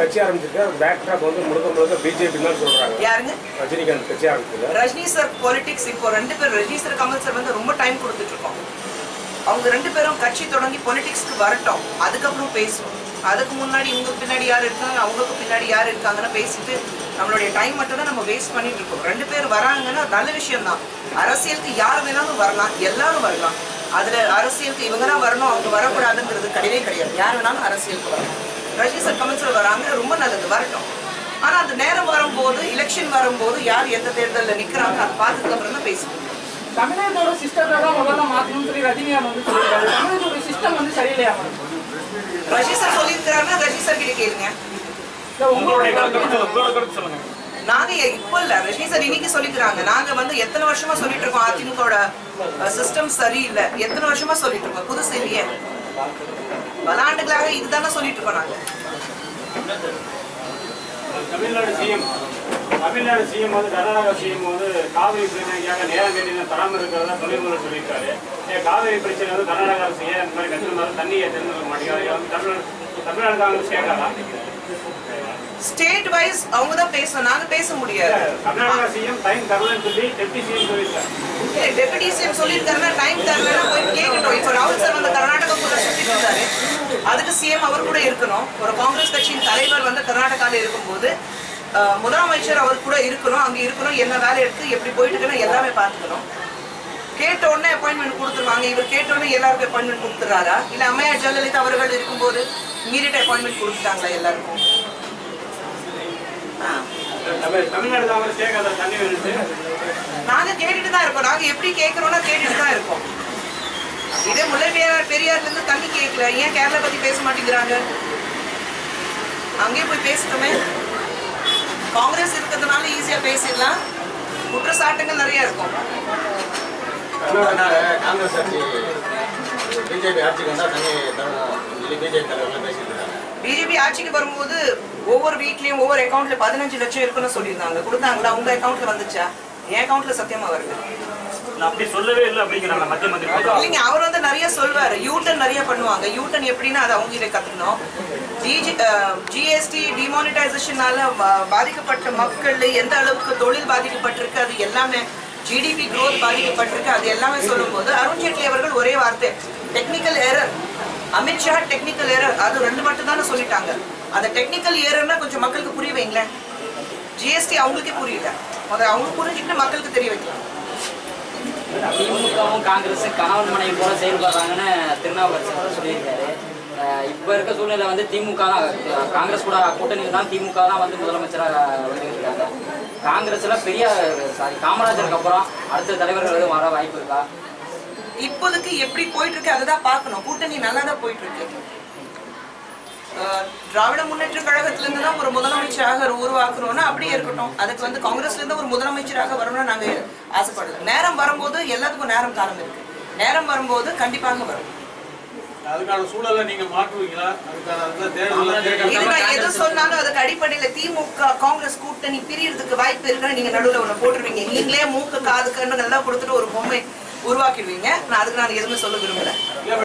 கட்சி ஆரம்பிச்சிருக்காரு. பேக்டாப் வந்து முழுக்க முழுக்க பிஜேபி தான் சொல்றாங்க. யாருங்க? ரஜினிகாந்த் கட்சி ஆரம்பிச்சது. ரஜினி சார் பாலிடிக்ஸ் இப்போ ரெண்டு பேர் ரஜினி சார் கமல் சார் வந்து ரொம்ப டைம் கொடுத்துட்டு இருக்கோம் அவங்க ரெண்டு பேரும் கட்சி தொடங்கி பொலிட்டிக்ஸ்க்கு வரட்டும். அதுக்கப்புறம் பேசுவோம். அதுக்கு முன்னாடி இவங்க பின்னாடி யார் இருக்காங்க அவங்களுக்கு பின்னாடி யார் இருக்காங்கன்னு பேசிட்டு நம்மளுடைய டைம் மட்டும் தான் நம்ம வேஸ்ட் பண்ணிட்டு இருக்கோம். ரெண்டு பேர் வராங்கன்னா நல்ல விஷயம் தான். அரசியலுக்கு யார் வேணாலும் வரலாம் எல்லாரும் வரலாம். அதுல அரசியலுக்கு இவங்க தான் வரணும் அவங்க வரக்கூடாதுங்கிறது கிடையவே கிடையாது. யார் வேணாலும் அரசியலுக்கு வரலாம். ரஜினி சார் சார் வராங்க ரொம்ப நல்லது வரட்டும். ஆனா அந்த நேரம் வரும்போது எலெக்ஷன் வரும்போது யார் எந்த தேர்தலில் நிக்கிறாங்க அதை பார்த்ததுக்கு அப்புறம் தான் பேசுவோம். தமிழகத்தோட சிஸ்டத்தை தான் முதல்ல மாற்றணும்னு சொல்லி ரஜினிகாந்த் வந்து சொல்லியிருக்காரு. தமிழகத்தோட சிஸ்டம் வந்து சரியில்லையா ரஜினி சார் சொல்லியிருக்கிறாருன்னா ரஜினி சார் கிட்ட கேளுங்க. இல்ல உங்களுடைய கருத்து நாங்க இப்போ இல்ல ரஜினி சார் இன்னைக்கு சொல்லிக்கிறாங்க. நாங்க வந்து எத்தனை வருஷமா சொல்லிட்டு இருக்கோம் அதிமுகவோட சிஸ்டம் சரியில்லை. எத்தனை வருஷமா சொல்லிட்டு இருக்கோம் புதுசு இல்லையே. பல ஆண்டுகளாக இதுதானே சொல்லிட்டு இருக்கோம் நாங்க தமிழ்நாடு சிஎம் தமிழ்நாடு சிஎம் வந்து கர்நாடகா சிஎம் வந்து காவிரி பிரச்சனைக்காக நேரம் கேட்டு தராமல் இருக்கிறதா தொழில்முறை சொல்லியிருக்காரு. ஏன் காவிரி பிரச்சனை வந்து கர்நாடகா அரசு ஏன் இந்த மாதிரி கட்டிருந்தாலும் தண்ணியை தெரிஞ்சுக்க மாட்டேங்கிறாங்க தமிழ்நாடு தமிழ்நாடு காங்கிரஸ் கேட்காதா ஸ்டேட் வைஸ் அவங்க தான் பேசணும். நாங்க பேச முடியாது. கர்நாடகா சிஎம் டைம் தரலன்னு சொல்லி டெப்டி சிஎம் சொல்லியிருக்காரு டெபுட்டி சிஎம் சொல்லியிருக்காருன்னா டைம் தரலன்னா போய் கேட்கட்டும் இப்போ ராகுல் சார் வந்து கர்நாடகா கூட சுத்திட்டு இருந்தாரு அதுக்கு சிஎம் அவர் கூட இருக்கணும். ஒரு காங்கிரஸ் கட்சியின் தலைவர் வந்து கர்நாடகாவில் இருக்கும்போது முதலமைச்சர் அவர் கூட இருக்கணும். அங்கே இருக்கணும். என்ன வேலை எடுத்து எப்படி போயிட்டு இருக்குன்னு எல்லாமே பார்த்துக்கணும். கேட்ட உடனே அப்பாயின்மெண்ட் கொடுத்துருவாங்க. இவர் கேட்ட உடனே எல்லாருக்கும் அப்பாயின்மெண்ட் கொடுத்துறாரா இல்லை அம்மையா ஜெயலலிதா அவர்கள் இருக்கும்போது இமீடியட் அப்பாயின்மெண்ட் கொடுத்துட்டாங்களா எல்லாருக்கும்? ஆ. தமிழ்நாடு காங்கிரஸ் தண்ணி வேணுட்டு தான் இருக்கோம் நாங்க எப்படி கேட்கறோம்னா கேட்டுட்டு தான் இருக்கோம். இதே முல்லை பெரியார் பெரியார்ல இருந்து தண்ணி கேட்கல ஏன் கேரளா பத்தி பேச மாட்டேங்கிறாங்க? அங்கேயே போய் பேசட்டுமே. காங்கிரஸ் இருக்கிறதுனால ஈஸியா பேசிடலாம். குற்றச்சாட்டுகள் நிறைய இருக்கும். காங்கிரஸ் ஆட்சி பிஜேபி ஆட்சிக்கு வந்தால் தண்ணி பிஜேபி தலைவர்கள் பேசிட்டு இருக்காங்க. பிஜேபி ஆட்சிக்கு வரும்போது ஒவ்வொரு வீட்லயும் ஒவ்வொரு அக்கௌண்ட்ல பதினஞ்சு லட்சம் இருக்குன்னு சொல்லியிருந்தாங்க. கொடுத்தாங்களா? உங்க அக்கௌண்ட்ல வந்துச்சா? என் அக்கௌண்ட்ல சத்தியமா வருது. அப்படி சொல்லவே இல்லை அப்படிங்கிறாங்க மத்திய மந்திரி இல்லைங்க அவர் வந்து நிறைய சொல்வாரு. யூட்டன் நிறைய பண்ணுவாங்க. யூட்டன் எப்படின்னா அதை அவங்க கத்துக்கணும். டிஜி ஜிஎஸ்டி டிமானிட்டைசேஷனால பாதிக்கப்பட்ட மக்கள் எந்த அளவுக்கு தொழில் பாதிக்கப்பட்டிருக்கு அது எல்லாமே ஜிடிபி க்ரோத் பாதிக்கப்பட்டிருக்கு அது எல்லாமே சொல்லும்போது அருண் ஜேட்லி அவர்கள் ஒரே வார்த்தை technical error Amit Shah technical error அது ரெண்டு மட்டும் தானே சொல்லிட்டாங்க. அந்த டெக்னிக்கல் ஏரர்னா கொஞ்சம் மக்களுக்கு புரிய வைங்களேன். ஜிஎஸ்டி அவங்களுக்கே புரியல. அதை அவங்களுக்கு புரிஞ்சுக்கிட்டு மக்களுக்கு தெரிய வைக்கலாம். திமுகவும் காங்கிரஸ் கணவன் மனைவி போல செயல்படுறாங்கன்னு திருநாவுக்கரசர் சொல்லியிருக்காரு. இப்போ இப்ப இருக்க சூழ்நிலை வந்து திமுக தான். காங்கிரஸ் கூட கூட்டணி தான் திமுக தான் வந்து முதலமைச்சராக வந்துருக்காங்க காங்கிரஸில் காங்கிரஸ்ல பெரிய சாரி காமராஜருக்கு அப்புறம் அடுத்த தலைவர்கள் எதுவும் வர வாய்ப்பு இருக்கா? இப்போதைக்கு எப்படி போயிட்டு இருக்கு அதை தான் பார்க்கணும். கூட்டணி நல்லா தான் போயிட்டு இருக்கு. திராவிட முன்னேற்ற கழகத்துல இருந்து தான் ஒரு முதலமைச்சராக உருவாக்குறோம்னா அப்படியே இருக்கட்டும். அதுக்கு வந்து காங்கிரஸ்ல இருந்து ஒரு முதலமைச்சராக வரணும்னு நாங்க ஆசைப்படல நேரம் வரும்போது எல்லாத்துக்கும் நேரம் காலம் இருக்கு. நேரம் வரும்போது கண்டிப்பாக வரும். அதுக்கான சூழலை நீங்க மாற்றுவீங்களா? எது சொன்னாலும் அதுக்கு அடிப்படையில திமுக காங்கிரஸ் கூட்டணி பிரியறதுக்கு வாய்ப்பு இருக்குன்னு நீங்க நடுவுல ஒண்ணு போட்டுருவீங்க. நீங்களே மூக்கு காது கண்ணு நல்லா கொடுத்துட்டு ஒரு பொம்மை உருவாக்கிடுவீங்க. நான் அதுக்கு நான் எதுவுமே சொல்ல விரும்பல.